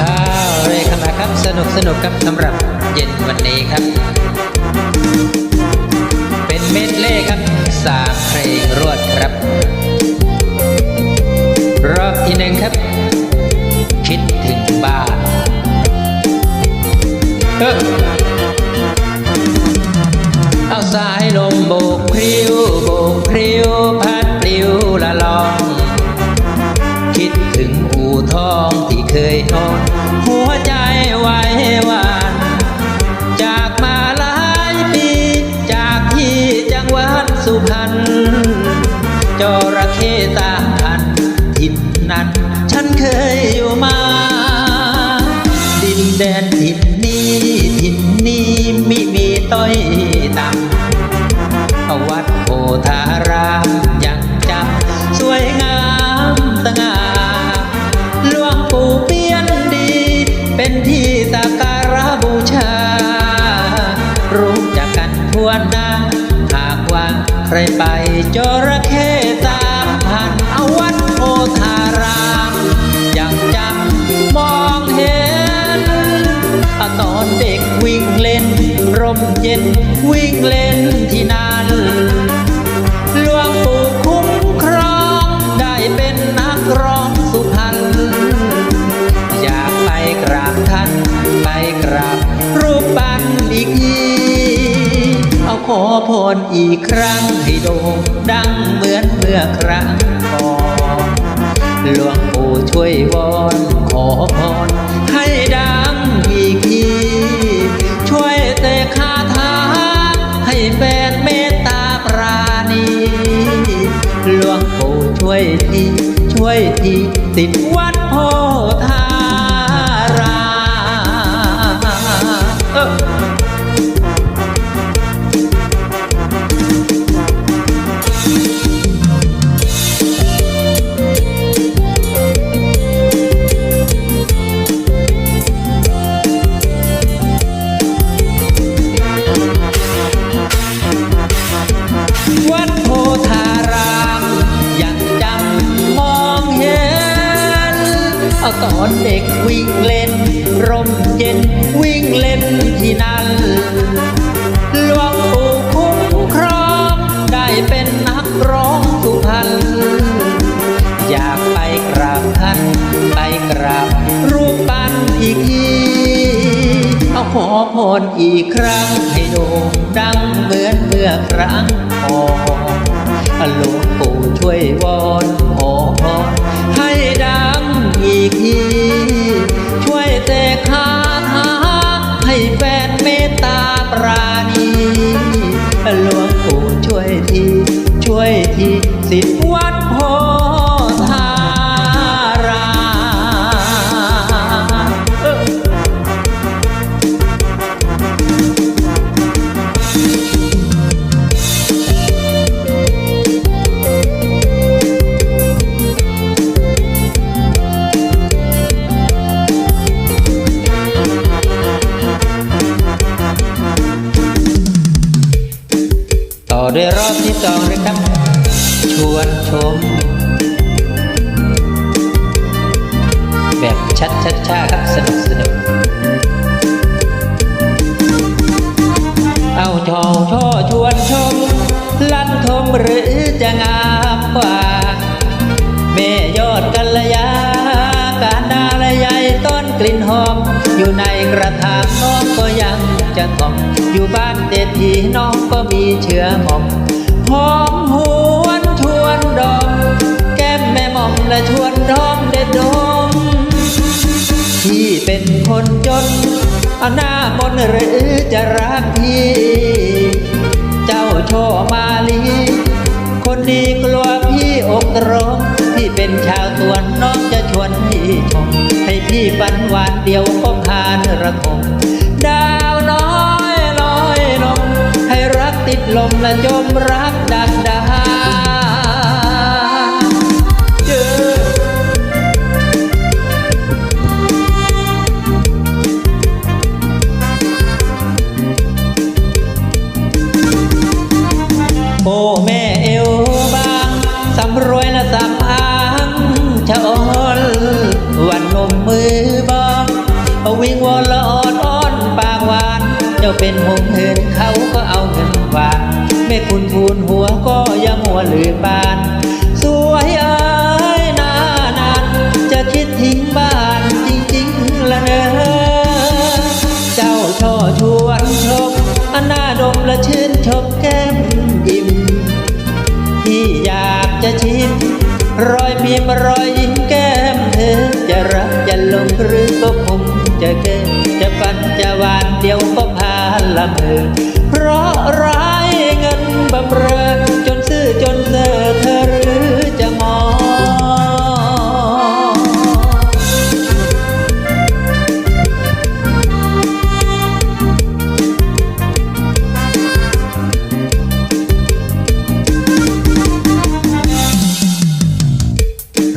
อ้าวเลยเข้ามาครับสนุกสนุกครับสำหรับเย็นวันนี้ครับ เป็นเม็ดเล่ครับสามเพลงรวดครับ รอบที่หนึ่งครับ คิดถึงบ้านเอ้อ นั้น ฉันเคยอยู่มา ดินแดนถิ่นนี้ถิ่นนี้มิมีต้อยต่ำวัดโพธารามยังจำสวยงามสง่าหลวงปู่เปี้ยนดี เป็นที่สักการะบูชา รู้จักกันทั่วหน้าหากว่าใครไปจระ ย็นวิ่งเล่นที่นั่นหลวงปู่คุ้มครองได้เป็นนักร้องสุพรรณอยากไปกราบท่านไปกราบรูปปั้นอีกทีเอาขอพรอีกครั้งให้โด่งดังเหมือนเมื่อครั้งก่อนหลวงปู่ช่วยวอนขอพร วยทีช่วยทีติดวัด ตอนเด็กวิ่งเล่นร่มเย็นวิ่งเล่นที่นั่นหลวงปู่คุ้มครองได้เป็นนักร้องสุพรรณอยากไปกราบท่านไปกราบรูปปั้นอีกทีเอาขอพรอีกครั้งให้โด่งดังเหมือนเมื่อครั้งก่อนหลวงปู่ สิทธิวัดโพธารามต่อด้วยรอบที่สองเลยครับ ชวนชม แบบชัดชัดชาครับสนุกสนุกเอาช่อช่อชวนชม ลั่นทมหรือจะงามกว่า แม่ยอดกัลยา การดาละยายต้นกลิ่นหอม อยู่ในกระถางน้องก็ยังจะทอมอยู่บ้านเด็ดทีน้องก็มีเชื้อหม่อมหอมหว อาหน้ามนต์หรือจะรักพี่ เจ้าโชมาลี คนดีกลัวพี่อกร้องพี่เป็นชาวสวนน้องจะชวนพี่ชม ให้พี่ฝันหวานเดียวก็พานระทมดาวน้อยลอยลงให้รักติดลมและจมรักดัง จ้าเป็นหงเหินเขาก็เอาเงินฝากแม่คุณทูลหัวก็ย่ามัวลืมบาน สวยอ้ยนานานจะคิดทิ้งบ้านจริงๆละเนอเจ้าช่อชวนชมอันนาดมและชื่นชมแก้มยิ้มที่อยากจะชิมรอยมีมรอยยิ้มแก้มเธอจะรักจะลงหรือก็คงจะเกินจะฝันจะหวานเดียวก็พา ละเมอเพราะร้ายเงินบำเรอจนซื่อจนเซอเธอหรือจะมอง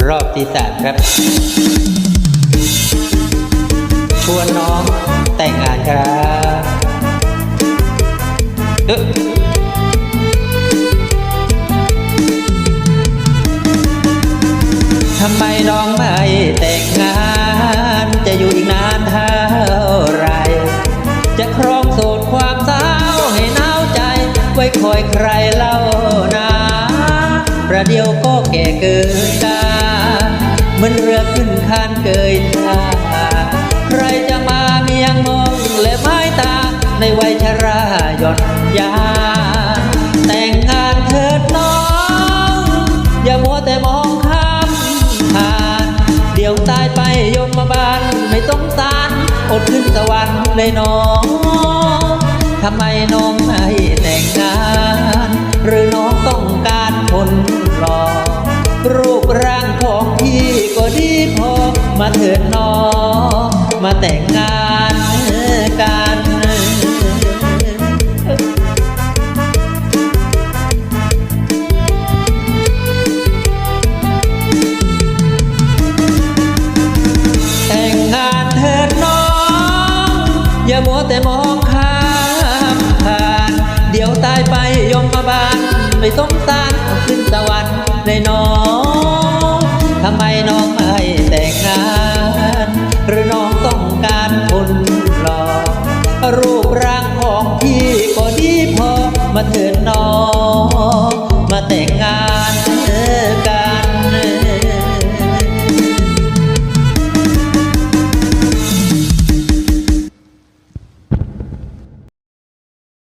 รอบที่สามครับ ชวนน้องแต่งงานครับ ทำไมน้องไม่แต่งงาน จะอยู่อีกนานเท่าไร จะครองโสดความสาวให้หนาวใจ ไว้คอยใครเล่านาประเดี๋ยวก็แก่เกินกาเหมือนเรือขึ้นคานเกยท่าใครจะมาเมียงมองและมา ในวัยชราหย่อนยา แต่งงานเถิดน้อง อย่ามัวแต่มองข้ามผ่าน เดี๋ยวตายไปยมมาบาลไม่สงสารอดขึ้นสวรรค์เลยน้องทำไมน้องไม่แต่งงาน หรือน้องต้องการคนรอรูปร่างของพี่ก็ดีพอมาเถิดน้อง แต่มองข้ามผ่าน เดี๋ยวตายไปยมมาบาลไม่สงสารขึ้นสวรรค์ในน้องทำไมน้องไม่แต่งงาน หรือน้องต้องการคนหล่อรูปร่างของพี่ก็ดีพอมาเถิดน้อง